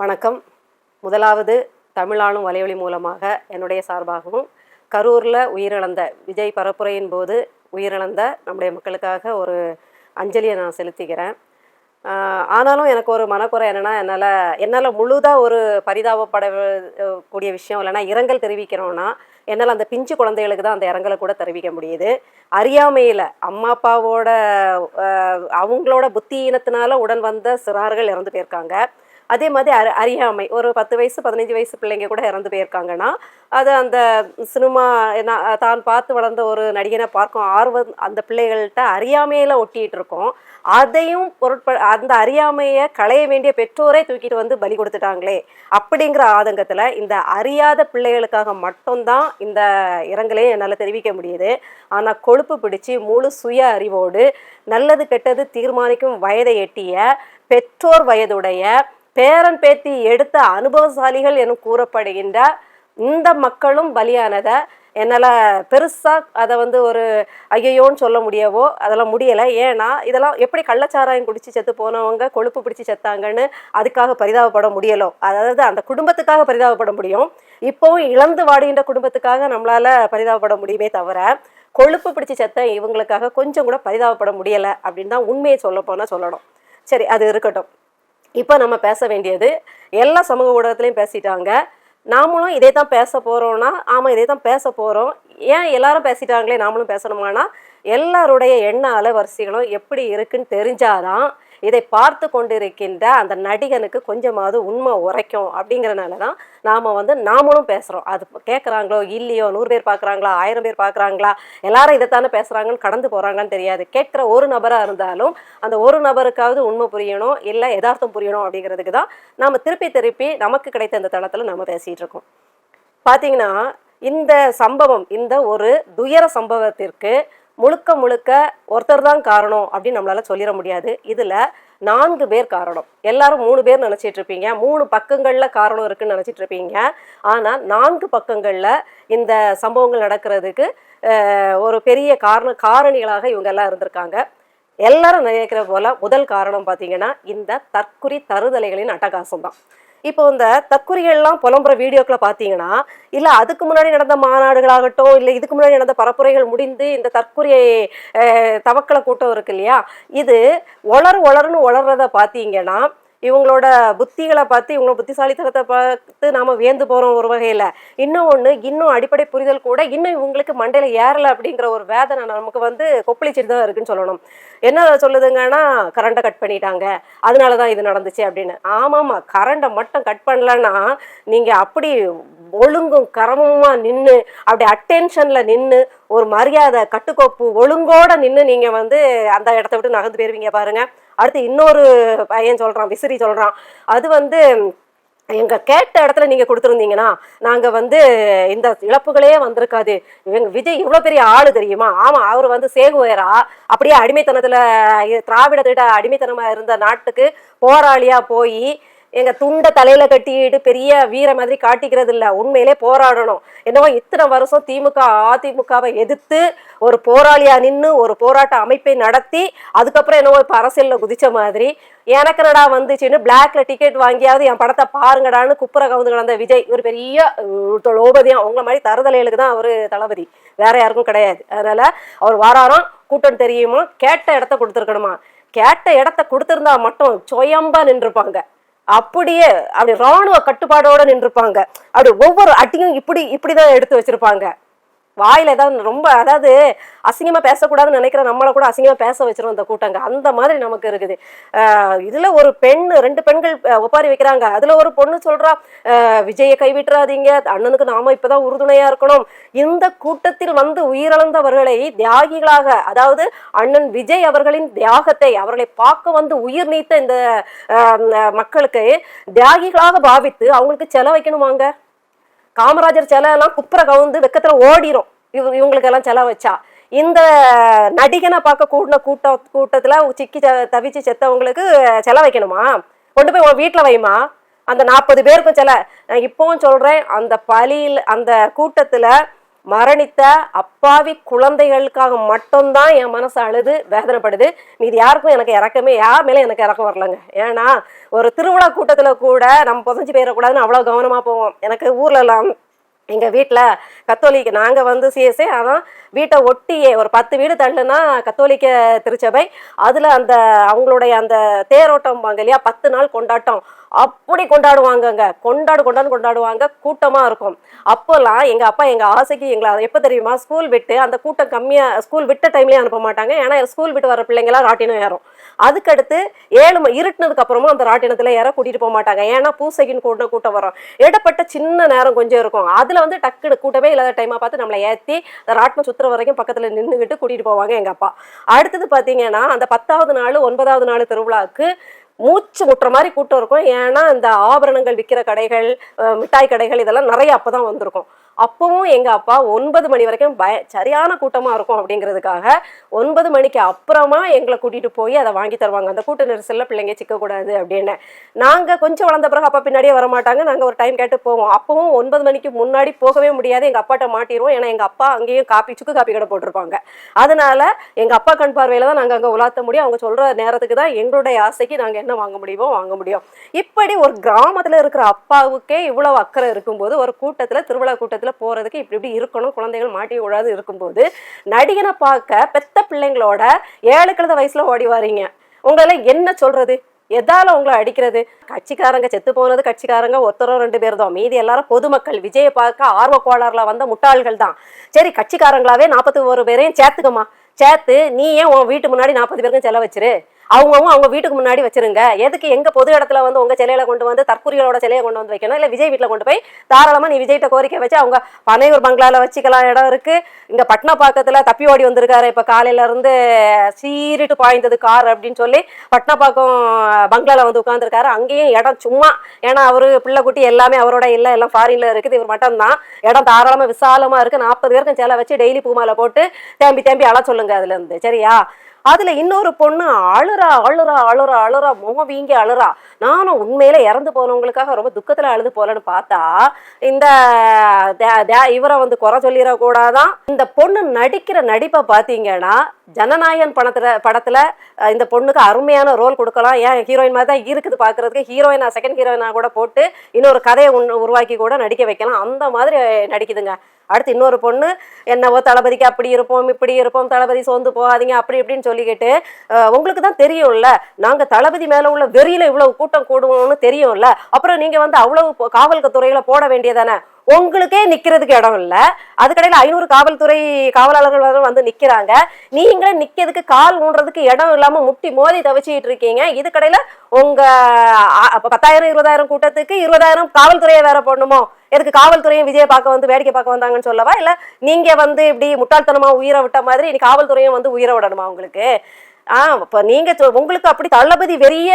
வணக்கம். முதலாவது தமிழாளும் வலையொலி மூலமாக என்னுடைய சார்பாகவும் கரூரில் உயிரிழந்த விஜய் பரப்புரையின் போது உயிரிழந்த நம்முடைய மக்களுக்காக ஒரு அஞ்சலியை நான் செலுத்திக்கிறேன் ஆனாலும் எனக்கு ஒரு மனக்குறை என்னென்னா என்னால் என்னால் முழுதாக ஒரு பரிதாபப்பட கூடிய விஷயம் இல்லைன்னா இரங்கல் தெரிவிக்கிறோன்னா என்னால் அந்த பிஞ்சு குழந்தைகளுக்கு தான் அந்த இரங்கலை கூட தெரிவிக்க முடியுது. அறியாமையில் அம்மா அப்பாவோட அவங்களோட புத்தி இனத்தினால உடன் வந்த சிறார்கள் இறந்து போயிருக்காங்க. அதே மாதிரி அறி அறியாமை. ஒரு பத்து வயசு பதினஞ்சு வயசு பிள்ளைங்க கூட இறந்து போயிருக்காங்கன்னா அது அந்த சினிமா என்ன தான் பார்த்து வளர்ந்த ஒரு நடிகனை பார்க்கும் ஆர்வம் அந்த பிள்ளைகள்கிட்ட அறியாமையில் ஒட்டிகிட்டு இருக்கோம். அதையும் பொருட்ப அந்த அறியாமையை களைய வேண்டிய பெற்றோரை தூக்கிட்டு வந்து பலி கொடுத்துட்டாங்களே அப்படிங்கிற ஆதங்கத்தில் இந்த அறியாத பிள்ளைகளுக்காக மட்டும்தான் இந்த இரங்கலையும் என்னால் தெரிவிக்க முடியுது. ஆனால் கொழுப்பு பிடிச்சி முழு சுய அறிவோடு நல்லது கெட்டது தீர்மானிக்கும் வயதை எட்டிய பெற்றோர் வயதுடைய பேரன் பேத்தி எடுத்த அனுபவசாலிகள் என கூறப்படுகின்ற இந்த மக்களும் பலியானதை. என்னால் பெருசாக அதை வந்து ஒரு ஐயோன்னு சொல்ல முடியவோ அதெல்லாம் முடியலை. ஏன்னா இதெல்லாம் எப்படி கள்ளச்சாராயம் குடிச்சு செத்து போனவங்க கொழுப்பு பிடிச்சி செத்தாங்கன்னு அதுக்காக பரிதாபப்பட முடியலோ. அதாவது அந்த குடும்பத்துக்காக பரிதாபப்பட முடியும். இப்போவும் இழந்து வாடுகின்ற குடும்பத்துக்காக நம்மளால் பரிதாபப்பட முடியுமே தவிர கொழுப்பு பிடிச்சி செத்த இவங்களுக்காக கொஞ்சம் கூட பரிதாபப்பட முடியலை அப்படின்னு தான் உண்மையை சொல்ல போனால் சொல்லணும். சரி அது இருக்கட்டும். இப்போ நம்ம பேச வேண்டியது எல்லா சமூக ஊடகத்துலேயும் பேசிட்டாங்க. நாமளும் இதே தான் பேச போகிறோன்னா ஆமாம் இதே தான் பேச போகிறோம் ஏன் எல்லாரும் பேசிட்டாங்களே நாமளும் பேசணுமானா எல்லாருடைய எண்ண அலைவரிசைகளும் எப்படி இருக்குன்னு தெரிஞ்சாதான் இதை பார்த்து கொண்டிருக்கின்ற அந்த நடிகனுக்கு கொஞ்சமாவது உண்மை உரைக்கும் அப்படிங்கிறனால தான் நாம் வந்து நாமளும் பேசுகிறோம் அது கேட்குறாங்களோ இல்லையோ நூறு பேர் பார்க்குறாங்களா ஆயிரம் பேர் பார்க்குறாங்களா எல்லாரும் இதைத்தானே பேசுகிறாங்கன்னு கடந்து போகிறாங்கன்னு தெரியாது. கேட்குற ஒரு நபராக இருந்தாலும் அந்த ஒரு நபருக்காவது உண்மை புரியணும் இல்லை யதார்த்தம் புரியணும் அப்படிங்கிறதுக்கு தான் நாம் திருப்பி திருப்பி நமக்கு கிடைத்த இந்த தளத்தில் நம்ம பேசிகிட்டு இருக்கோம். பார்த்தீங்கன்னா இந்த சம்பவம் இந்த ஒரு துயர சம்பவத்திற்கு முழுக்க முழுக்க ஒருத்தர் தான் காரணம் அப்படின்னு நம்மளால சொல்லிட முடியாது. இதில் நான்கு பேர் காரணம். எல்லாரும் மூணு பேர் நினச்சிட்டு இருப்பீங்க. மூணு பக்கங்களில் காரணம் இருக்குன்னு நினச்சிட்டு இருப்பீங்க. ஆனால் நான்கு பக்கங்களில் இந்த சம்பவங்கள் நடக்கிறதுக்கு ஒரு பெரிய காரண காரணிகளாக இவங்க எல்லாம் இருந்திருக்காங்க. எல்லாரும் நினைக்கிற போல முதல் காரணம் பார்த்தீங்கன்னா இந்த தற்குறி தருதலைகளின் அட்டகாசம் தான் இப்போ இந்த தற்கொலைகள்லாம் புலம்புற வீடியோக்களை பார்த்தீங்கன்னா இல்லை அதுக்கு முன்னாடி நடந்த மாநாடுகளாகட்டும் இல்லை இதுக்கு முன்னாடி நடந்த பரப்புரைகள் முடிந்து இந்த தற்குறி தவக்கலை கூட்டம் இருக்கு இல்லையா? இது ஒளர் ஒளர்னு ஒளர்றத பார்த்தீங்கன்னா இவங்களோட புத்திகளை பார்த்து இவங்களோட புத்திசாலித்தனத்தை பார்த்து நாம வியந்து போறோம் ஒரு வகையில. இன்னும் ஒண்ணு இன்னும் அடிப்படை புரிதல் கூட இன்னும் இவங்களுக்கு மண்டையில ஏறல அப்படிங்கிற ஒரு வேதனை நமக்கு வந்து கொப்பளிச்சிட்டு தான் இருக்குன்னு சொல்லணும். என்ன சொல்லுதுங்கன்னா கரண்டை கட் பண்ணிட்டாங்க. அதனாலதான் இது நடந்துச்சு அப்படின்னு. ஆமாம்மா கரண்டை மட்டும் கட் பண்ணலன்னா நீங்க அப்படி ஒழுங்கும் கரமுமா நின்று அப்படி அட்டென்ஷன்ல நின்று ஒரு மரியாதை கட்டுக்கோப்பு ஒழுங்கோட நின்று நீங்க வந்து அந்த இடத்த விட்டு நகர்ந்து போயிருவீங்க பாருங்க. அடுத்து இன்னொரு பையன் சொல்றான் விசிறி சொல்றான். அது வந்து எங்க கேட்ட இடத்துல நீங்க கொடுத்துருந்தீங்கன்னா நாங்க வந்து இந்த இழப்புகளே வந்திருக்காது. இவங்க விஜய் இவ்வளவு பெரிய ஆளு தெரியுமா? ஆமா அவர் வந்து சேகுவேரா அப்படியே அடிமைத்தனத்துல திராவிடத்திட்ட அடிமைத்தனமா இருந்த நாட்டுக்கு போராளியா போய் எங்க துண்டை தலையில கட்டிட்டு பெரிய வீர மாதிரி காட்டிக்கிறது இல்ல உண்மையிலே போராடணும். என்னவோ இத்தனை வருஷம் திமுக அதிமுகவை எதிர்த்து ஒரு போராளியா நின்று ஒரு போராட்ட அமைப்பை நடத்தி அதுக்கப்புறம் என்னவோ இப்ப அரசியல்ல குதிச்ச மாதிரி. எனக்குனடா வந்துச்சுன்னு பிளாக்ல டிக்கெட் வாங்கியாவது என் படத்தை பாருங்கடான்னு குப்புற கவுந்து கிடந்த விஜய். ஒரு பெரிய அஹ், லோபதியம் உங்களை மாதிரி தருதலைகளுக்கு தான் அவரு தளபதி. வேற யாருக்கும் கிடையாது. அதனால அவர் வாராரம் கூட்டம் தெரியுமா? கேட்ட இடத்த கொடுத்துருக்கணுமா? கேட்ட இடத்த கொடுத்திருந்தா மட்டும் சுயம்பா நின்றுப்பாங்க. அப்படியே அப்படி ராணுவ கட்டுப்பாடோட நின்றுப்பாங்க. அப்படி ஒவ்வொரு அட்டியும் இப்படி இப்படிதான் எடுத்து வச்சிருப்பாங்க. வாயில் ஏதாவது ரொம்ப அதாவது அசிங்கமாக பேசக்கூடாதுன்னு நினைக்கிற நம்மளை கூட அசிங்கமாக பேச வச்சிரும் அந்த கூட்டங்க. அந்த மாதிரி நமக்கு இருக்குது. இதில் ஒரு பெண் ரெண்டு பெண்கள் ஒப்பாரி வைக்கிறாங்க. அதில் ஒரு பொண்ணு சொல்கிறா விஜயை கைவிட்டுறாதீங்க. அண்ணனுக்கு நாம இப்போதான் உறுதுணையாக இருக்கணும். இந்த கூட்டத்தில் வந்து உயிரிழந்தவர்களை தியாகிகளாக அதாவது அண்ணன் விஜய் அவர்களின் தியாகத்தை அவர்களை பார்க்க வந்து உயிர் நீத்த இந்த மக்களுக்கு தியாகிகளாக பாவித்து அவங்களுக்கு செலவைக்கணுமாங்க? காமராஜர் சிலை எல்லாம் குப்புற கவுந்து வெக்கத்தில் ஓடிரும். இவ இவங்களுக்கெல்லாம் செல வச்சா இந்த நடிகனை பார்க்க கூட்டின கூட்ட கூட்டத்துல சிக்கி தவிச்சு செத்தவங்களுக்கு செல வைக்கணுமா கொண்டு போய் உன் வீட்டுல வைமா. அந்த நாற்பது பேருக்கும் செல. நான் இப்பவும் சொல்றேன் அந்த பலியில் அந்த கூட்டத்துல மரணித்த அப்பாவி குழந்தைகளுக்காக மட்டும்தான் என் மனசு அழுது வேதனைப்படுது. மீது யாருக்கும் எனக்கு இறக்கமே யார் மேலே எனக்கு இறக்கம் வரலங்க. ஏன்னா ஒரு திருவிழா கூட்டத்தில் கூட நம்ம புதஞ்சு போயிடக்கூடாதுன்னு அவ்வளோ கவனமாக போவோம். எனக்கு ஊர்ல எல்லாம் எங்கள் வீட்டில் கத்தோலிக்க நாங்கள் வந்து சிஎஸ்ஏ ஆனால் வீட்டை ஒட்டியே ஒரு பத்து வீடு தள்ளுனா கத்தோலிக்க திருச்சபை. அதில் அந்த அவங்களுடைய அந்த தேரோட்டம் இல்லையா பத்து நாள் கொண்டாட்டம். அப்படி கொண்டாடுவாங்கங்க. கொண்டாடு கொண்டாடு கொண்டாடுவாங்க. கூட்டமாக இருக்கும். அப்போல்லாம் எங்கள் அப்பா எங்கள் ஆசைக்கு எங்களை எப்போ தெரியுமா? ஸ்கூல் விட்டு அந்த கூட்டம் கம்மியாக ஸ்கூல் விட்ட டைம்லேயே அனுப்ப மாட்டாங்க. ஏன்னா ஸ்கூல் விட்டு வர பிள்ளைங்களாம் ராட்டினம் ஏறும். அதுக்கடுத்து ஏழு இருட்டினதுக்கு அப்புறமும் அந்த ராட்டினத்தில் ஏற கூட்டிட்டு போக மாட்டாங்க. ஏன்னா பூசைக்குன்னு கூட்டம் கூட்டம் வரும். இடப்பட்ட சின்ன நேரம் கொஞ்சம் இருக்கும். அதில் வந்து டக்குனு கூட்டமே இல்லாத டைமாக பார்த்து நம்மளை ஏற்றி அந்த ராட்டினம் சுற்றுற வரைக்கும் பக்கத்தில் நின்றுக்கிட்டு கூட்டிகிட்டு போவாங்க எங்கள் அப்பா. அடுத்தது பார்த்தீங்கன்னா அந்த பத்தாவது நாள் ஒன்பதாவது நாள் திருவிழாவுக்கு மூச்சு முட்டுற மாதிரி கூட்டம் இருக்கும். ஏன்னா இந்த ஆபரணங்கள் விற்கிற கடைகள் மிட்டாய் கடைகள் இதெல்லாம் நிறைய அப்போ தான் வந்திருக்கும். அப்பவும் எங்கள் அப்பா ஒன்பது மணி வரைக்கும் பய சரியான கூட்டமாக இருக்கும் அப்படிங்கிறதுக்காக ஒன்பது மணிக்கு அப்புறமா எங்களை கூட்டிகிட்டு போய் அதை வாங்கி தருவாங்க. அந்த கூட்ட நெரிசலில் பிள்ளைங்க சிக்கக்கூடாது அப்படின்னு. நாங்கள் கொஞ்சம் வளர்ந்த பிறகு அப்பா பின்னாடியே வர மாட்டாங்க நாங்கள் ஒரு டைம் கேட்டு போவோம். அப்பவும் ஒன்பது மணிக்கு முன்னாடி போகவே முடியாது. எங்கள் அப்பாட்ட மாட்டிடுவோம் ஏன்னா எங்கள் அப்பா அங்கேயும் காப்பி சுக்கு காப்பி கடை போட்டிருப்பாங்க. அதனால எங்கள் அப்பா கண் பார்வையில் தான் நாங்கள் அங்கே உலாத்த முடியும். அவங்க சொல்கிற நேரத்துக்கு தான் எங்களுடைய ஆசைக்கு நாங்கள் என்ன வாங்க முடியுமோ வாங்க முடியும். இப்படி ஒரு கிராமத்தில் இருக்கிற அப்பாவுக்கே இவ்வளவு அக்கறை இருக்கும்போது ஒரு கூட்டத்தில் திருவிழா கூட்டத்தில் போகிறதுக்கு இப்படி இப்படி இருக்கணும். குழந்தைகள் மாட்டி விடாது இருக்கும்போது நடிகனை பார்க்க பெத்த பிள்ளைங்களோட ஏழு கழுத வயசுல ஓடி வாரீங்க. உங்களால என்ன சொல்றது? எதால உங்களை அடிக்கிறது? கட்சிக்காரங்க செத்து போனது கட்சிக்காரங்க ஒருத்தரோ ரெண்டு பேர் தான். மீதி எல்லாரும் பொதுமக்கள். விஜயை பார்க்க ஆர்வ கோளாறுல வந்த முட்டாள்கள் தான். சரி கட்சிக்காரங்களாவே நாற்பத்தி ஒரு பேரையும் சேர்த்துக்கம்மா. சேர்த்து நீ ஏன் உன் வீட்டு முன்னாடி நாற்பது பேருக்கும் செலவச்சிரு அவங்கவும் அவங்கவுங்க அவங்க வீட்டுக்கு முன்னாடி வச்சிருங்க. எதுக்கு எங்க பொது இடத்துல வந்து உங்க சிலையில கொண்டு வந்து தற்கூரிகளோட சிலையை கொண்டு வந்து வைக்கணும்? இல்ல விஜய் வீட்டுல கொண்டு போய் தாராளமா நீ விஜய்கிட்ட கோரிக்கை வச்சு அவங்க பனையூர் பங்களால வச்சுக்கலாம். இடம் இருக்கு. இங்க பட்னப்பாக்கத்துல தப்பி ஓடி வந்திருக்காரு. இப்ப காலையில இருந்து சீரிட்டு பாய்ந்தது கார் அப்படின்னு சொல்லி பட்னப்பாக்கம் பங்களால வந்து உட்காந்துருக்காரு அங்கேயும் இடம் சும்மா. ஏன்னா அவரு பிள்ளை குட்டி எல்லாமே அவரோட இல்ல. எல்லாம் ஃபாரின்ல இருக்குது. இவர் மட்டும்தான். இடம் தாராளமா விசாலமா இருக்கு. நாற்பது பேருக்கும் சேலை வச்சு டெய்லி பூமாலை போட்டு தேம்பி தேம்பி அழ சொல்லுங்க அதுல இருந்து. சரியா? அதுல இன்னொரு பொண்ணு அழுறா அழுறா அழுறா அழுறா முகம் வீங்கி அழுறா. நானும் உண்மையில இறந்து போனவங்களுக்காக ரொம்ப துக்கத்துல அழுது போலன்னு பார்த்தா இந்த இவரை வந்து குறை சொல்லிடக்கூடாதான். இந்த பொண்ணு நடிக்கிற நடிப்பை பார்த்தீங்கன்னா ஜனநாயகன் படத்துல படத்துல இந்த பொண்ணுக்கு அருமையான ரோல் கொடுக்கலாம். ஏன் ஹீரோயின் மாதிரி தான் இருக்குது பார்க்கறதுக்கு. ஹீரோயினா செகண்ட் ஹீரோயினா கூட போட்டு இன்னொரு கதையை உருவாக்கி கூட நடிக்க வைக்கலாம். அந்த மாதிரி நடிக்குதுங்க. அடுத்து இன்னொரு பொண்ணு என்னவோ தளபதிக்கு அப்படி இருப்போம் இப்படி இருப்போம் தளபதி சோர்ந்து போகாதீங்க அப்படி இப்படின்னு சொல்லிக்கிட்டு உங்களுக்கு தான் தெரியும்ல நாங்க தளபதி மேல உள்ள வெறியில இவ்வளவு கூட்டம் கூடுவோம்னு தெரியும்ல அப்புறம் நீங்க வந்து அவ்வளவு போ- காவல் துறையில போட வேண்டியதானே? உங்களுக்கே நிக்கிறதுக்கு இடம் இல்ல. அதுக்கடையில ஐநூறு காவல்துறை காவலாளர்கள் வந்து- வந்து நிக்கிறாங்க. நீங்களே நிக்கிறதுக்கு கால் ஊன்றதுக்கு இடம் இல்லாம முட்டி மோதி தவிச்சிட்டு இருக்கீங்க. இதுக்கடையில உங்க பத்தாயிரம் இருபதாயிரம் கூட்டத்துக்கு இருபதாயிரம் காவல்துறையை வேற போடணுமோ? எதுக்கு காவல்துறையும் விஜய பார்க்க வந்து வேடிக்கை பார்க்க வந்தாங்கன்னு சொல்லவா? இல்ல நீங்க வந்து இப்படி முட்டாள்தனமா உயிரை விட்ட மாதிரி இனி காவல்துறையும் வந்து உயிரை விடணுமா உங்களுக்கு? ஆ இப்போ நீங்கள் உங்களுக்கு அப்படி தளபதி வெறிய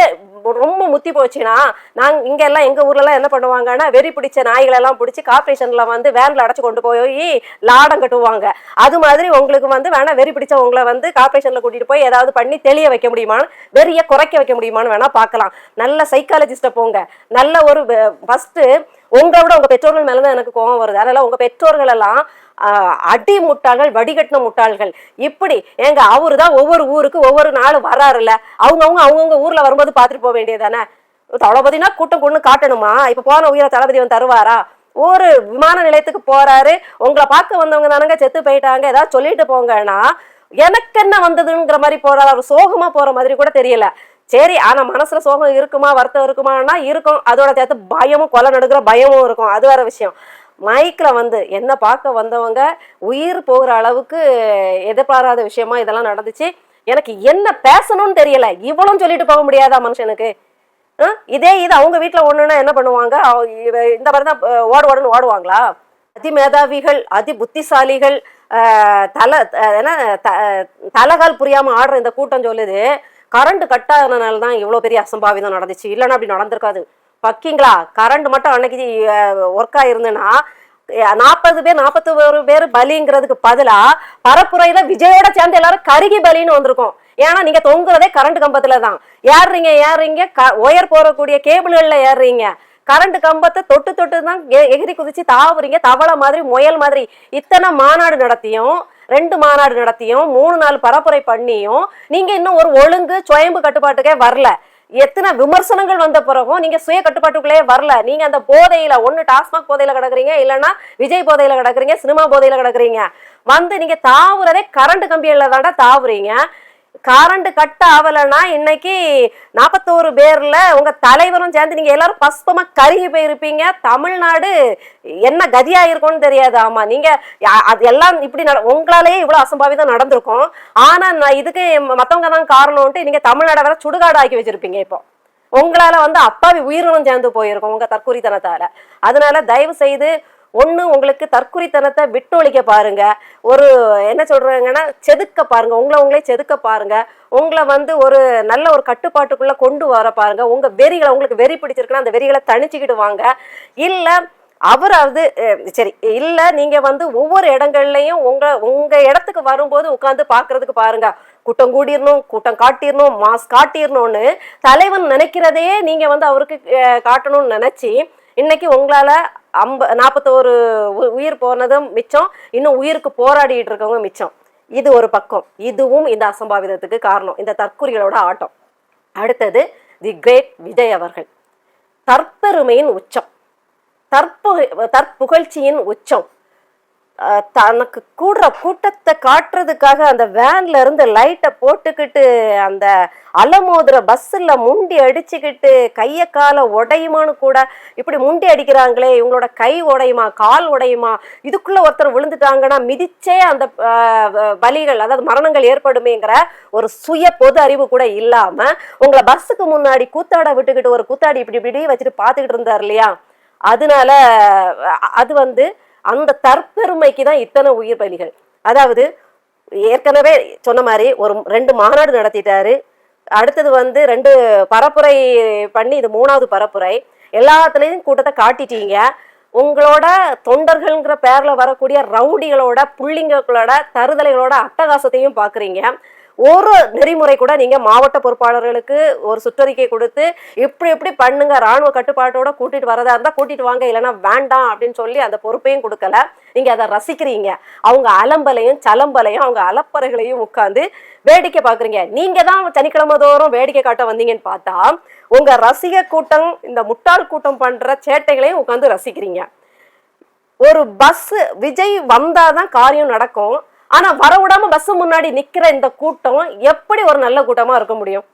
ரொம்ப முத்தி போச்சுன்னா நாங்கள் இங்கே எல்லாம் எங்கள் ஊர்ல என்ன பண்ணுவாங்கன்னா வெறி பிடிச்ச நாய்களெல்லாம் பிடிச்சி கார்பரேஷனில் வந்து வேனில் அடைச்சி கொண்டு போய் லாடம் கட்டுவாங்க. அது மாதிரி உங்களுக்கு வந்து வேணால் வெறி பிடிச்சவங்களை வந்து கார்பரேஷனில் கூட்டிகிட்டு போய் ஏதாவது பண்ணி தெளிய வைக்க முடியுமான்னு வெறியை குறைக்க வைக்க முடியுமான்னு வேணால் பார்க்கலாம். நல்ல சைக்காலஜிஸ்ட்டை போங்க. நல்ல ஒரு ஃபஸ்ட்டு உங்களோட உங்கள் பெற்றோர்கள் மேலே தான் எனக்கு கோபம் வருது. அதனால் உங்கள் பெற்றோர்கள் எல்லாம் அடி முட்டாள்கள் வடிகட்டின முட்டாள்கள். இப்படி ஏங்க அவரு தான் ஒவ்வொரு ஊருக்கு ஒவ்வொரு நாளும் வராருல்ல? அவங்கவுங்க அவங்கவுங்க ஊர்ல வரும்போது பார்த்துட்டு போக வேண்டியதானே தளபதினா கூட்டம் கொண்டு காட்டணுமா? இப்ப போன உயிரை தளபதி வந்து தருவாரா? ஒரு விமான நிலையத்துக்கு போறாரு. உங்களை பார்க்க வந்தவங்க தானங்க செத்து போயிட்டாங்க. ஏதாவது சொல்லிட்டு போங்கன்னா எனக்கு என்ன வந்ததுங்கிற மாதிரி போறாரு. அவர் சோகமா போற மாதிரி கூட தெரியல. சரி ஆனா மனசுல சோகம் இருக்குமா வருத்தம் இருக்குமானா இருக்கும். அதோட சேர்த்து பயமும் கொலை நடுக்கிற பயமும் இருக்கும். அது வேற விஷயம். மைக்கில் வந்து என்ன பார்க்க வந்தவங்க உயிர் போகிற அளவுக்கு எதிர்பாராத விஷயமா இதெல்லாம் நடந்துச்சு. எனக்கு என்ன பேசணும்னு தெரியல. இவ்வளவும் சொல்லிட்டு போக முடியாதா மனுஷனுக்கு? இதே இது அவங்க வீட்டில் ஒன்றுன்னா என்ன பண்ணுவாங்க? இந்த மாதிரி தான் ஓடுவாடுன்னு ஓடு ஓடுன்னு ஓடுவாங்களா? அதிமேதாவிகள் அதி புத்திசாலிகள் தலை என்ன த- தலைகால் புரியாமல் ஆடுற இந்த கூட்டம் சொல்லுது. கரண்ட் கட் ஆனதுனால தான் இவ்வளோ பெரிய அசம்பாவிதம் நடந்துச்சு. இல்லைன்னா அப்படி நடந்திருக்காது. பக்கிங்களா? கரண்ட் மட்டும் அன்னைக்கு ஒர்க் ஆயிருந்துன்னா நாற்பது பேர் நாற்பத்தி ஒரு பேர் பலிங்கிறதுக்கு பதிலா பரப்புரையில விஜயோட சேர்ந்து எல்லாரும் கருகி பலின்னு வந்திருக்கும். ஏன்னா நீங்க தொங்குறதே கரண்ட் கம்பத்துல தான். ஏறுறீங்க ஏறுறீங்க க ஒயர் போறக்கூடிய கேபிள்கள்ல ஏறுறீங்க. கரண்ட் கம்பத்தை தொட்டு தொட்டு தான் எகிரி குதிச்சு தாவுறீங்க. தவளை மாதிரி முயல் மாதிரி. இத்தனை மாநாடு நடத்தியும் ரெண்டு மாநாடு நடத்தியும் மூணு நாள் பரப்புரை பண்ணியும் நீங்க இன்னும் ஒரு ஒழுங்கு சுயம்பு கட்டுப்பாட்டுக்கே வரல. எத்தனை விமர்சனங்கள் வந்த பிறகும் நீங்க சுய கட்டுப்பாட்டுக்குள்ளே வரல. நீங்க அந்த போதையில ஒண்ணு டாஸ்மாக் போதையில கிடக்குறீங்க இல்லைன்னா விஜய் போதையில கிடக்குறீங்க சினிமா போதையில கிடக்குறீங்க. வந்து நீங்க தாவுறதே கரண்ட் கம்பியில தாண்டா தாவுறீங்க. கரண்ட் கட் ஆகலைன்னா இன்னைக்கு நாற்பத்தோரு பேர்ல உங்க தலைவரும் சேர்ந்து நீங்க எல்லாரும் பஸ்பமா கருகி போயிருப்பீங்க. தமிழ்நாடு என்ன கதியா இருக்கும்னு தெரியாது ஆமா. நீங்க அது எல்லாம் இப்படி நட- உங்களாலேயே இவ்வளவு அசம்பாவிதம் நடந்திருக்கும். ஆனா நான் இதுக்கு மத்தவங்க தான் காரணம்ட்டு நீங்க தமிழ்நாடை வேற சுடுகாடு ஆக்கி வச்சிருப்பீங்க இப்போ. உங்களால வந்து அப்பாவி உயிரினம் சேர்ந்து போயிருக்கும் உங்க தற்குறித்தனத்தால அதனால தயவு செய்து ஒன்று உங்களுக்கு தற்குறித்தனத்தை விட்டொழிக்க பாருங்க. ஒரு என்ன சொல்றாங்கன்னா செதுக்க பாருங்க. உங்களை உங்களே செதுக்க பாருங்க. உங்களை வந்து ஒரு நல்ல ஒரு கட்டுப்பாட்டுக்குள்ள கொண்டு வர பாருங்க. உங்க வெறிகளை உங்களுக்கு வெறி பிடிச்சிருக்குன்னா அந்த வெறிகளை தணிச்சுக்கிட்டு வாங்க. இல்லை அவராவது சரி இல்லை நீங்க வந்து ஒவ்வொரு இடங்கள்லையும் உங்க உங்க இடத்துக்கு வரும்போது உட்காந்து பாக்குறதுக்கு பாருங்க. கூட்டம் கூட்டிடணும் கூட்டம் காட்டிடணும் மாஸ் காட்டிடணும்னு தலைவன் நினைக்கிறதையே நீங்க வந்து அவருக்கு காட்டணும்னு நினச்சி இன்னைக்கு உங்களால ஐம்ப நாற்பத்தோரு உ- உயிர் போனதும் மிச்சம் இன்னும் உயிருக்கு போராடிட்டு இருக்கவங்க மிச்சம். இது ஒரு பக்கம். இதுவும் இந்த அசம்பாவிதத்துக்கு காரணம். இந்த தற்குறிகளோட ஆட்டம். அடுத்தது தி கிரேட் விஜய் அவர்கள். தற்பெருமையின் உச்சம். தற்பு தற்புகழ்ச்சியின் உச்சம். தனக்கு கூடுற கூட்டத்தை காட்டுறதுக்காக அந்த வேன்ல இருந்து லைட்டை போட்டுக்கிட்டு அந்த அலமோதுற பஸ்ஸில் முண்டி அடிச்சுக்கிட்டு கையை காலை உடையுமான்னு கூட இப்படி முண்டி அடிக்கிறாங்களே இவங்களோட கை உடையுமா கால் உடையுமா இதுக்குள்ள ஒருத்தர் விழுந்துட்டாங்கன்னா மிதிச்சே அந்த வலிகள் அதாவது மரணங்கள் ஏற்படுமேங்கிற ஒரு சுய பொது அறிவு கூட இல்லாம உங்களை பஸ்ஸுக்கு முன்னாடி கூத்தாட விட்டுக்கிட்டு ஒரு கூத்தாடி இப்படி இப்படி வச்சுட்டு பார்த்துக்கிட்டு இருந்தார் இல்லையா? அதனால அது வந்து அந்த தற்பெருமைக்கு தான் இத்தனை உயிர் பலிகள். அதாவது ஏற்கனவே சொன்ன மாதிரி ஒரு ரெண்டு மாநாடு நடத்திட்டாரு. அடுத்தது வந்து ரெண்டு பரப்புரை பண்ணி இது மூணாவது பரப்புரை. எல்லாத்துலேயும் கூட்டத்தை காட்டிட்டீங்க. உங்களோட தொண்டர்கள்ங்கிற பேரில் வரக்கூடிய ரவுடிகளோட புள்ளிங்களோட தருதலைகளோட அட்டகாசத்தையும் பார்க்குறீங்க ஒரு நெறிமுறை கூட நீங்க மாவட்ட பொறுப்பாளர்களுக்கு ஒரு சுற்றறிக்கை கொடுத்து இப்படி இப்படி பண்ணுங்க ராணுவ கட்டுப்பாட்டோட கூட்டிட்டு வரதா இருந்தா கூட்டிட்டு வாங்க இல்லைன்னா வேண்டாம் அப்படின்னு சொல்லி அந்த பொறுப்பையும் கொடுக்கல. நீங்க அதை ரசிக்கிறீங்க. அவங்க அலம்பலையும் சலம்பலையும் அவங்க அலப்பறைகளையும் உட்காந்து வேடிக்கை பாக்குறீங்க நீங்க தான் சனிக்கிழமை தோறும் வேடிக்கை காட்ட வந்தீங்கன்னு பார்த்தா உங்க ரசிக கூட்டம் இந்த முட்டாள் கூட்டம் பண்ற சேட்டைகளையும் உட்காந்து ரசிக்கிறீங்க. ஒரு பஸ் விஜய் வந்தாதான் காரியம் நடக்கும். ஆனா வரவிடாம பஸ் முன்னாடி நிக்கிற இந்த கூட்டம் எப்படி ஒரு நல்ல கூட்டமா இருக்க முடியும்?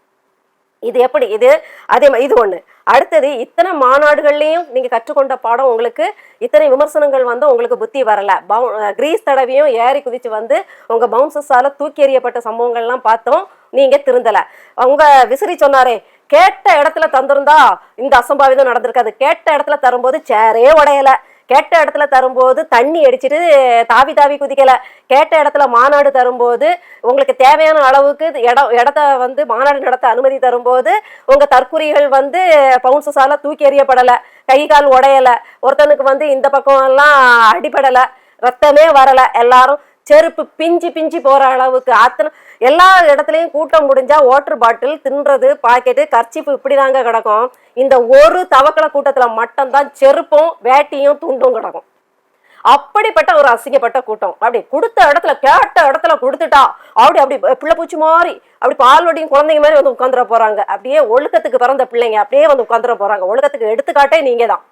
இது எப்படி? இது அதே மாதிரி இது ஒண்ணு. அடுத்தது இத்தனை மாநாடுகள்லையும் நீங்க கற்றுக்கொண்ட பாடம் உங்களுக்கு இத்தனை விமர்சனங்கள் வந்து உங்களுக்கு புத்தி வரல. பவு- கிரீஸ் தடவையும் ஏறி குதிச்சு வந்து உங்க பவுன்சஸால தூக்கி எறியப்பட்ட சம்பவங்கள்லாம் பார்த்தோம். நீங்க திருந்தல. உங்க விசிறி சொன்னாரே கேட்ட இடத்துல தந்திருந்தா இந்த அசம்பாவிதம் நடந்திருக்காது. கேட்ட இடத்துல தரும்போது சேரே உடையல. கேட்ட இடத்துல தரும்போது தண்ணி அடிச்சிட்டு தாவி தாவி குதிக்கல. கேட்ட இடத்துல மாநாடு தரும்போது உங்களுக்கு தேவையான அளவுக்கு இடம் இடத்த வந்து மாநாடு நடத்த அனுமதி தரும்போது உங்க தற்குறிகள் வந்து பவுன்சஸால தூக்கி எறியப்படல. கை கால் உடையல. ஒருத்தனுக்கு வந்து இந்த பக்கம் எல்லாம் அடிபடல. ரத்தமே வரல. எல்லாரும் செருப்பு பிஞ்சு பிஞ்சு போற அளவுக்கு அத்தனை எல்லா இடத்துலயும் கூட்டம் முடிஞ்சா வாட்டர் பாட்டில் தின்றது பாக்கெட்டு கர்ச்சிப்பு இப்படிதாங்க கிடக்கும். இந்த ஒரு தவக்கலை கூட்டத்துல மட்டும்தான் செருப்பும் வேட்டியும் துண்டும் கிடக்கும். அப்படிப்பட்ட ஒரு அசிங்கப்பட்ட கூட்டம். அப்படி கொடுத்த இடத்துல கேட்ட இடத்துல கொடுத்துட்டா அப்படி அப்படி பிள்ளை பூச்சி மாதிரி அப்படி பால்வடியும் குழந்தைங்க மாதிரி வந்து உட்காந்துட போறாங்க. அப்படியே ஒழுக்கத்துக்கு பிறந்த பிள்ளைங்க அப்படியே வந்து உட்காந்துட போறாங்க. ஒழுக்கத்துக்கு எடுத்துக்காட்டே நீங்க தான்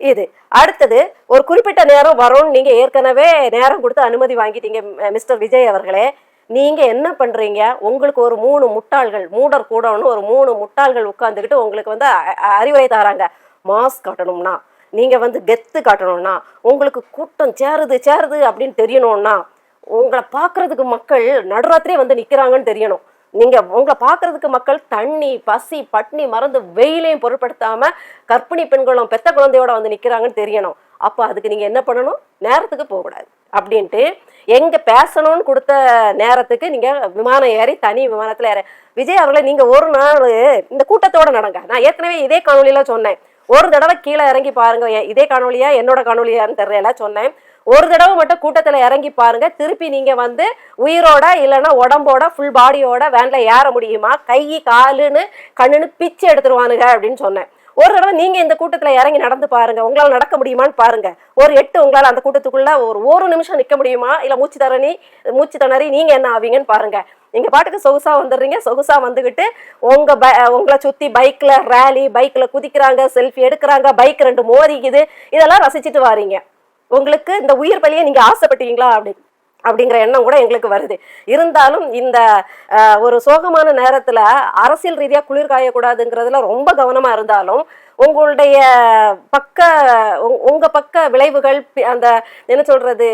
இது. அடுத்தது ஒரு குறிப்பிட்ட நேரம் வரும்னு நீங்க ஏற்கனவே நேரம் கொடுத்து அனுமதி வாங்கிட்டீங்க மிஸ்டர் விஜய் அவர்களே. நீங்க என்ன பண்றீங்க? உங்களுக்கு ஒரு மூணு முட்டாள்கள் மூடர் கூடணும்னு ஒரு மூணு முட்டாள்கள் உட்காந்துக்கிட்டு உங்களுக்கு வந்து அ- அறிவுரை தராங்க. மாஸ்க் காட்டணும்னா நீங்க வந்து கெத்து காட்டணும்னா உங்களுக்கு கூட்டம் சேருது சேருது அப்படின்னு தெரியணும்னா உங்களை பார்க்கறதுக்கு மக்கள் நடுராத்திரியே வந்து நிக்கிறாங்கன்னு தெரியணும். நீங்க உங்களை பார்க்கறதுக்கு மக்கள் தண்ணி பசி பட்னி மறந்து வெயிலையும் பொருட்படுத்தாம கர்ப்பிணி பெண்களும் பெத்த குழந்தையோட வந்து நிக்கிறாங்கன்னு தெரியணும். அப்ப அதுக்கு நீங்க என்ன பண்ணணும்? நேரத்துக்கு போகக்கூடாது. அப்படின்ட்டு எங்க பேசணும்னு கொடுத்த நேரத்துக்கு நீங்க விமானம் ஏறி தனி விமானத்துல ஏற. விஜய் அவர்களை நீங்க ஒரு நாள் இந்த கூட்டத்தோட நடங்க. நான் ஏற்கனவே இதே காணொலியில சொன்னேன். ஒரு தடவை கீழே இறங்கி பாருங்க. இதே காணொலியா என்னோட காணொலியான்னு தெரியல சொன்னேன். ஒரு தடவை மட்டும் கூட்டத்தில் இறங்கி பாருங்க. திருப்பி நீங்க வந்து உயிரோட இல்லைன்னா உடம்போட ஃபுல் பாடியோட வேன்ல ஏற முடியுமா? கை காலுன்னு கண்ணுன்னு பிச்சு எடுத்துருவானுங்க அப்படின்னு சொன்னேன். ஒரு தடவை நீங்க இந்த கூட்டத்துல இறங்கி நடந்து பாருங்க. உங்களால் நடக்க முடியுமான்னு பாருங்க. ஒரு எட்டு உங்களால் அந்த கூட்டத்துக்குள்ள ஒரு ஒரு நிமிஷம் நிக்க முடியுமா? இல்ல மூச்சு தரணி மூச்சு திணறி நீங்க என்ன ஆவீங்கன்னு பாருங்க. நீங்க பாட்டுக்கு சொகுசா வந்துடுறீங்க. சொகுசா வந்துகிட்டு உங்க ப- உங்களை சுத்தி பைக்ல ரேலி பைக்ல குதிக்கிறாங்க செல்ஃபி எடுக்கிறாங்க பைக் ரெண்டு மோதிக்குது. இதெல்லாம் ரசிச்சுட்டு வாரீங்க. உங்களுக்கு இந்த உயிர் பலியை நீங்க ஆசைப்பட்டீங்களா அப்படி அப்படிங்கிற எண்ணம் கூட எங்களுக்கு வருது. இருந்தாலும் இந்த ஒரு சோகமான நேரத்துல அரசியல் ரீதியா குளிர் காயக்கூடாதுங்கிறதுல ரொம்ப கவனமா இருந்தாலும் உங்களுடைய பக்க உங்க- பக்க விளைவுகள் அந்த என்ன சொல்றது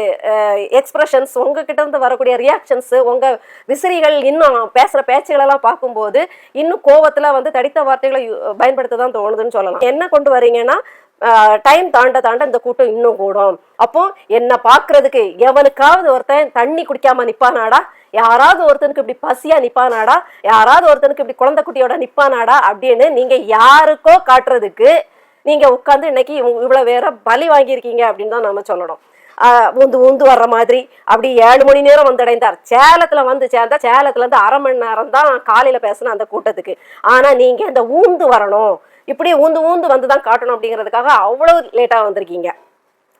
எக்ஸ்பிரஷன்ஸ் உங்ககிட்ட இருந்து வரக்கூடிய ரியாக்ஷன்ஸ் உங்க விசிறிகள் இன்னும் பேசுற பேச்சுகளெல்லாம் பார்க்கும்போது இன்னும் கோவத்துல வந்து தடித்த வார்த்தைகளை பயன்படுத்த தான் தோணுதுன்னு சொல்லலாம். என்ன கொண்டு வரீங்கன்னா டைம் தாண்ட தாண்ட இந்த கூட்டம் இன்னும் கூடும். அப்போ என்னை பார்க்கறதுக்கு எவனுக்காவது ஒருத்தன் தண்ணி குடிக்காம நிப்பானாடா? யாராவது ஒருத்தனுக்கு இப்படி பசியா நிப்பானாடா? யாராவது ஒருத்தனுக்கு இப்படி குழந்தை குட்டியோட நிப்பானாடா? அப்படின்னு நீங்க யாருக்கோ காட்டுறதுக்கு நீங்க உட்காந்து இன்னைக்கு இவ்வளவு வேற பலி வாங்கியிருக்கீங்க அப்படின்னு தான் நம்ம சொல்லணும். உந்து உந்து வர்ற மாதிரி. அப்படி ஏழு மணி நேரம் வந்தடைந்தார். சேலத்துல வந்து சேர்ந்தா சேலத்துல இருந்து அரை மணி நேரம் தான் காலையில பேசின அந்த கூட்டத்துக்கு. ஆனா நீங்க இந்த ஊந்து வரணும். இப்படி ஊந்து ஊந்து வந்து தான் காட்டணும் அப்படிங்கிறதுக்காக அவ்வளோ லேட்டாக வந்திருக்கீங்க.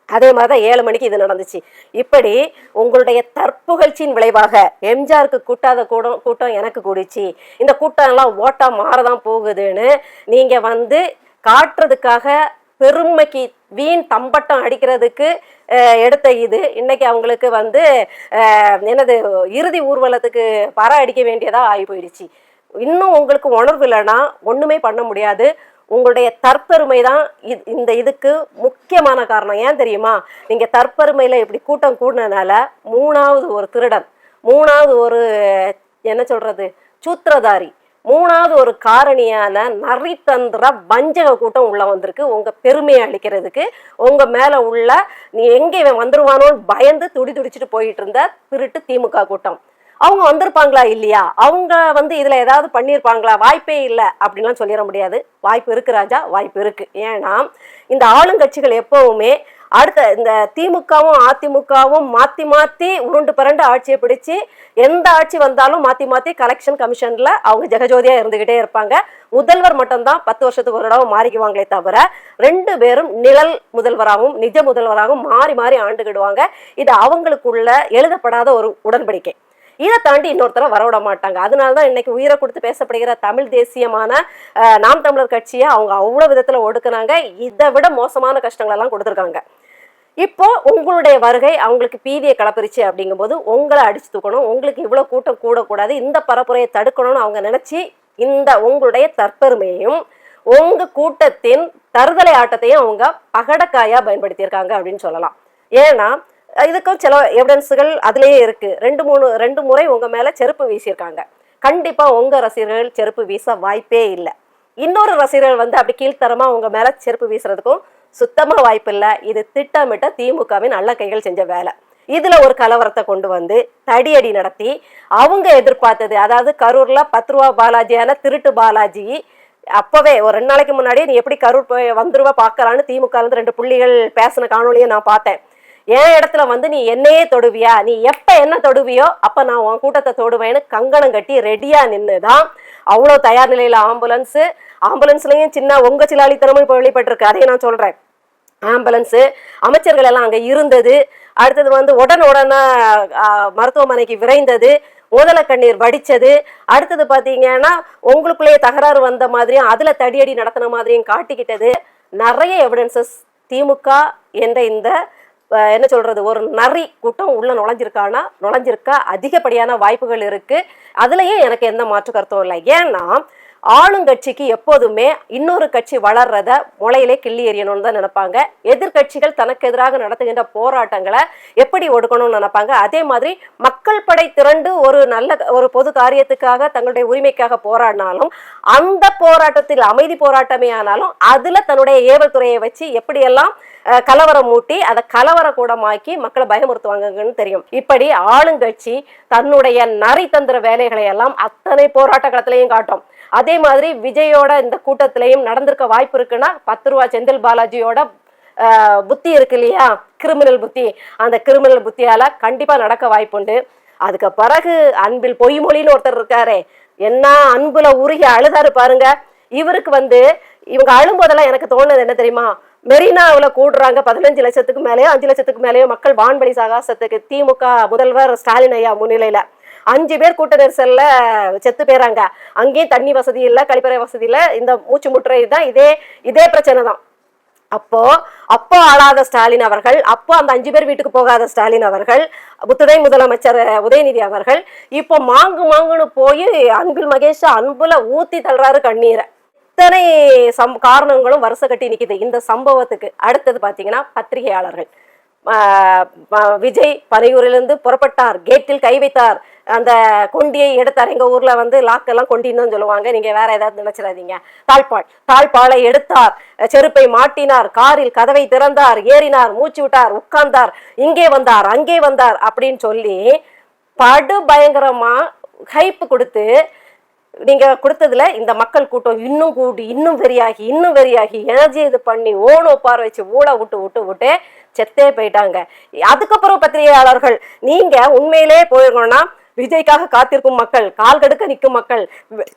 அதே மாதிரி தான் ஏழு மணிக்கு இது நடந்துச்சு. இப்படி உங்களுடைய தற்புகழ்ச்சியின் விளைவாக எம்ஜிஆருக்கு கூட்டாத கூட்டம் கூட்டம் எனக்கு கூடிச்சு. இந்த கூட்டம் எல்லாம் ஓட்டா மாறதான் போகுதுன்னு நீங்க வந்து காட்டுறதுக்காக பெருமைக்கு வீண் தம்பட்டம் அடிக்கிறதுக்கு எடுத்த இது. இன்னைக்கு அவங்களுக்கு வந்து என்னது இறுதி ஊர்வலத்துக்கு பற அடிக்க வேண்டியதா ஆகி போயிடுச்சு இன்னும் உங்களுக்கு உணர்வு இல்லைன்னா ஒண்ணுமே பண்ண முடியாது. உங்களுடைய தற்பெருமை தான் இது இந்த இதுக்கு முக்கியமான காரணம். ஏன் தெரியுமா? நீங்க தற்பெருமையில இப்படி கூட்டம் கூடினதுனால மூணாவது ஒரு திருடன் மூணாவது ஒரு என்ன சொல்றது சூத்திரதாரி மூணாவது ஒரு காரணியான நரித்தந்திர வஞ்சக கூட்டம் உள்ள வந்திருக்கு. உங்க பெருமையை அளிக்கிறதுக்கு உங்க மேல உள்ள நீ எங்க இவன் வந்துருவானோன்னு பயந்து துடி துடிச்சிட்டு போயிட்டு இருந்த திருட்டு திமுக கூட்டம். அவங்க வந்திருப்பாங்களா இல்லையா? அவங்க வந்து இதுல ஏதாவது பண்ணியிருப்பாங்களா வாய்ப்பே இல்லை அப்படின்லாம் சொல்லிட முடியாது. வாய்ப்பு இருக்கு ராஜா வாய்ப்பு இருக்கு. ஏன்னா இந்த ஆளுங்கட்சிகள் எப்பவுமே அடுத்த இந்த திமுகவும் அதிமுகவும் மாத்தி மாத்தி உருண்டு பிறண்டு ஆட்சியை பிடிச்சி எந்த ஆட்சி வந்தாலும் மாத்தி மாத்தி கலெக்ஷன் கமிஷன்ல அவங்க ஜெகஜோதியா இருந்துகிட்டே இருப்பாங்க. முதல்வர் மட்டும்தான் பத்து வருஷத்துக்கு ஒரு தடவை மாறிக்குவாங்களே தவிர ரெண்டு பேரும் நிழல் முதல்வராகவும் நிஜ முதல்வராகவும் மாறி மாறி ஆண்டுகிடுவாங்க. இது அவங்களுக்குள்ள எழுதப்படாத ஒரு உடன்படிக்கை. இதை தாண்டி இன்னொருத்தர வரவிட மாட்டாங்க. அதனால தான் இன்னைக்கு உயிரை கொடுத்து பேசப்படுகிற தமிழ் தேசியமான நாம் தமிழர் கட்சியை அவங்க அவ்வளோ விதத்தில் ஒடுக்குனாங்க. இதை விட மோசமான கஷ்டங்களெல்லாம் கொடுத்துருக்காங்க. இப்போ உங்களுடைய வருகை அவங்களுக்கு பீதியை கலப்பரிச்சு அப்படிங்கும்போது உங்களை அடிச்சு தூக்கணும். உங்களுக்கு இவ்வளோ கூட்டம் கூடக்கூடாது. இந்த பரப்புரையை தடுக்கணும்னு அவங்க நினச்சி இந்த உங்களுடைய தற்பெருமையையும் உங்க கூட்டத்தின் தருதலை ஆட்டத்தையும் அவங்க பகடக்காயா பயன்படுத்தியிருக்காங்க அப்படின்னு சொல்லலாம். ஏன்னா இதுக்கும் சில எவிடன்ஸுகள் அதுலேயே இருக்கு. ரெண்டு மூணு ரெண்டு முறை உங்க மேல செருப்பு வீசியிருக்காங்க. கண்டிப்பா உங்க ரசிகர்கள் செருப்பு வீச வாய்ப்பே இல்லை. இன்னொரு ரசிகர்கள் வந்து அப்படி கீழ்த்தரமா உங்க மேல செருப்பு வீசுறதுக்கும் சுத்தமா வாய்ப்பு இல்லை. இது திட்டமிட்ட திமுகவின் நல்ல கைகள் செஞ்ச வேலை. இதுல ஒரு கலவரத்தை கொண்டு வந்து தடியடி நடத்தி அவங்க எதிர்பார்த்தது அதாவது கரூர்ல பத்து ரூபா பாலாஜியான திருட்டு பாலாஜி அப்பவே ஒரு ரெண்டு நாளைக்கு முன்னாடியே நீ எப்படி கரூர் போய் வந்துருவா பார்க்கலான்னு திமுக ரெண்டு புள்ளிகள் பேசின காணொலியை நான் பார்த்தேன். என் இடத்துல வந்து நீ என்னையே தொடுவியா? நீ எப்ப என்ன தொடுவியோ அப்ப நான் உன் கூட்டத்தை தொடுவேன்னு கங்கணம் கட்டி ரெடியா நின்னுதான். அவ்வளோ தயார் நிலையில ஆம்புலன்ஸ் ஆம்புலன்ஸ்லயும் சின்ன உங்க சிலாளித்தனமும் இப்போ வெளிப்பட்டிருக்கு. அதையும் நான் சொல்றேன். ஆம்புலன்ஸு அமைச்சர்கள் எல்லாம் அங்கே இருந்தது. அடுத்தது வந்து உடனே உடனே மருத்துவமனைக்கு விரைந்தது. ஓதல கண்ணீர் வடிச்சது. அடுத்தது பார்த்தீங்கன்னா உங்களுக்குள்ளேயே தகராறு வந்த மாதிரியும் அதில் தடியடி நடத்தின மாதிரியும் காட்டிக்கிட்டது. நிறைய எவிடன்சஸ் திமுக என்ற இந்த என்ன சொல்றது ஒரு நரி கூட்டம் உள்ள நுழைஞ்சிருக்கானா நுழைஞ்சிருக்க அதிகப்படியான வாய்ப்புகள் இருக்கு. அதுலயே எனக்கு எந்த மாற்று கருத்தும் இல்லை. ஏன்னா ஆளுங்கட்சிக்கு எப்போதுமே இன்னொரு கட்சி வளர்றத முளையிலே கிள்ளி எறியணும்னு தான் நினைப்பாங்க. எதிர்க்கட்சிகள் தனக்கு எதிராக நடத்துகின்ற போராட்டங்களை எப்படி ஒடுக்கணும்னு நினைப்பாங்க? அதே மாதிரி மக்கள் படை திரண்டு ஒரு நல்ல ஒரு பொது காரியத்துக்காக தங்களுடைய உரிமைக்காக போராடினாலும் அந்த போராட்டத்தில் அமைதி போராட்டமே ஆனாலும் அதுல தன்னுடைய ஏவல் துறையை வச்சு எப்படியெல்லாம் கலவரம் மூட்டி அதை கலவர கூடமாக்கி மக்களை பயமுறுத்துவாங்கன்னு தெரியும். இப்படி ஆளுங்கட்சி தன்னுடைய நரித்தந்திர வேலைகளை எல்லாம் அத்தனை போராட்ட களத்திலையும் காட்டும். அதே மாதிரி விஜயோட இந்த கூட்டத்திலையும் நடந்திருக்க வாய்ப்பு இருக்குன்னா பத்து ரூபா செந்தில் பாலாஜியோட புத்தி இருக்கு இல்லையா? கிரிமினல் புத்தி. அந்த கிரிமினல் புத்தியால கண்டிப்பா நடக்க வாய்ப்புண்டு. அதுக்கு பிறகு அன்பில் பொய்மொழின்னு ஒருத்தர் இருக்காரே என்ன அன்புல உருகி அழுதாரு பாருங்க. இவருக்கு வந்து இவங்க அழும்போதெல்லாம் எனக்கு தோணுது என்ன தெரியுமா? மெரினாவில் கூடுறாங்க. பதினஞ்சு லட்சத்துக்கு மேலேயோ அஞ்சு லட்சத்துக்கு மேலேயோ மக்கள் வான்வழி சகாசத்துக்கு திமுக முதல்வர் ஸ்டாலின் ஐயா முன்னிலையில. அஞ்சு பேர் கூட்ட நெரிசல்ல செத்து போயிறாங்க. அங்கேயும் தண்ணி வசதி இல்லை கழிப்பறை வசதி இல்லை. இந்த மூச்சு முட்டுறை தான் இதே இதே பிரச்சனை தான். அப்போ அப்போ ஆளாத ஸ்டாலின் அவர்கள் அப்போ அந்த அஞ்சு பேர் வீட்டுக்கு போகாத ஸ்டாலின் அவர்கள் துணை முதலமைச்சர் உதயநிதி அவர்கள் இப்போ மாங்கு மாங்குன்னு போய் அன்பில் மகேஷ் அன்புல ஊத்தி தள்ளுறாரு கண்ணீரை. இத்தனை சம் காரணங்களும் வருஷ கட்டி நிற்கிது இந்த சம்பவத்துக்கு அடுத்தது பார்த்தீங்கன்னா பத்திரிகையாளர்கள். விஜய் பனையூரிலிருந்து புறப்பட்டார். கேட்டில் கை வைத்தார். அந்த கொண்டியை எடுத்தார். எங்கள் ஊரில் வந்து லாக்கெல்லாம் கொண்டின்னு சொல்லுவாங்க. நீங்கள் வேற ஏதாவது நினைச்சிடாதீங்க. தாழ்பால் தாழ்பாலை எடுத்தார். செருப்பை மாட்டினார். காரில் கதவை திறந்தார். ஏறினார். மூச்சு விட்டார். உட்கார்ந்தார். இங்கே வந்தார். அங்கே வந்தார். அப்படின்னு சொல்லி படு பயங்கரமாக ஹைப்பு கொடுத்து நீங்க கொடுத்ததுல இந்த மக்கள் கூட்டம் இன்னும் கூடி இன்னும் வெறியாகி இன்னும் வெறியாகி எனர்ஜி இது பண்ணி ஓன உப்பார வச்சு ஊழ விட்டு விட்டு விட்டு செத்தே போயிட்டாங்க. அதுக்கப்புறம் பத்திரிகையாளர்கள் நீங்க உண்மையிலே போயிருக்கணும்னா விஜய்க்காக காத்திருக்கும் மக்கள் கால் கடுக்க நிற்கும் மக்கள் வ-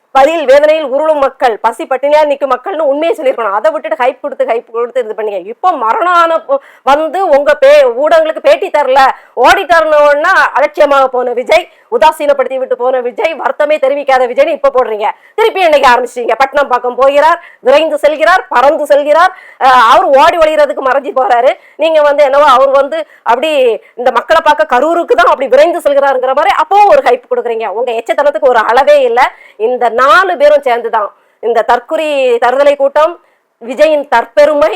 வேதனையில் உருளும் மக்கள் பசி பட்டினியா நிற்கும் மக்கள்னு உண்மையை சொல்லியிருக்கணும். அதை விட்டுட்டு ஹைப் கொடுத்து ஹைப் கொடுத்து இது பண்ணீங்க. இப்போ மரணம் ஆன வந்து உங்க பே ஊடகங்களுக்கு பேட்டி தரல ஓடிட்டர்னோன்னா அலட்சியமாக போன விஜய் உதாசீனப்படுத்தி விட்டு போன விஜய் வருத்தமே தெரிவிக்காத விஜய்னு இப்போ போடுறீங்க. திருப்பி இன்னைக்கு ஆரம்பிச்சிட்டீங்க? பட்டணம் பக்கம் போகிறார் விரைந்து செல்கிறார் பறந்து செல்கிறார். அஹ் அவர் ஓடி ஒழிகிறதுக்கு மறைஞ்சு போறாரு. நீங்க வந்து என்னவோ அவர் வந்து அப்படி இந்த மக்களை பார்க்க கரூருக்கு தான் அப்படி விரைந்து செல்கிறாருங்கிற மாதிரி அப்போ ஒரு ஹைப் கொடுக்குறீங்க. உங்க எச்சத்தனத்துக்கு ஒரு அளவே இல்லை. இந்த நாலு பேரும் சேர்ந்து தான் இந்த தற்குறி தருதலை கூட்டம் விஜயின் தற்பெருமை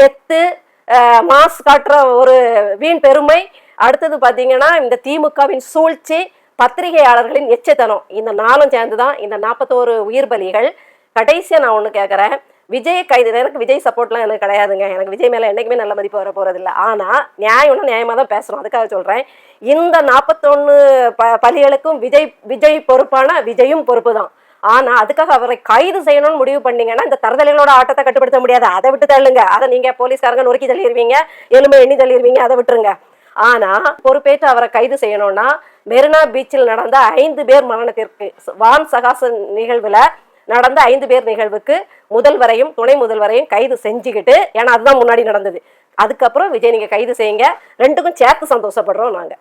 கெத்து மாஸ் காட்டுற ஒரு வீண் பெருமை. அடுத்தது பார்த்தீங்கன்னா இந்த திமுகவின் சூழ்ச்சி பத்திரிகையாளர்களின் எச்சத்தனம். இந்த நாளும் சேர்ந்து தான் இந்த நாற்பத்தோரு உயிர் பலிகள் கடைசியா நான் ஒன்று கேட்குறேன் விஜய் கைது எனக்கு விஜய் சப்போர்ட்லாம் எனக்கு கிடையாதுங்க. எனக்கு விஜய் மேலே என்னைக்குமே நல்ல மதிப்பு வர போறதில்ல. ஆனால் நியாயம்னா நியாயமாக தான் பேசுகிறோம் அதுக்காக சொல்கிறேன் இந்த நாற்பத்தொன்று ப பலிகளுக்கும் விஜய் விஜய் பொறுப்பான விஜயும் பொறுப்பு தான். ஆனால் அதுக்காக அவரை கைது செய்யணும்னு முடிவு பண்ணீங்கன்னா இந்த தரதலைகளோட ஆட்டத்தை கட்டுப்படுத்த முடியாது. அதை விட்டு தள்ளுங்க. அதை நீங்கள் போலீஸ்காரங்க நொறுக்கி தள்ளிடுவீங்க எலும்பு எண்ணி தள்ளிடுவீங்க அதை விட்டுருங்க. ஆனால் பொறுப்பேற்று அவரை கைது செய்யணும்னா மெரினா பீச்சில் நடந்த ஐந்து பேர் மரணத்திற்கு வான் சகாச நிகழ்வில் நடந்த ஐந்து பேர் நிகழ்வுக்கு முதல்வரையும் துணை முதல்வரையும் கைது செஞ்சுக்கிட்டு ஏன்னா அதுதான் முன்னாடி நடந்தது. அதுக்கப்புறம் விஜய் நீங்க கைது செய்யுங்க. ரெண்டுக்கும் சேர்த்து சந்தோஷப்படுறோம் நாங்கள்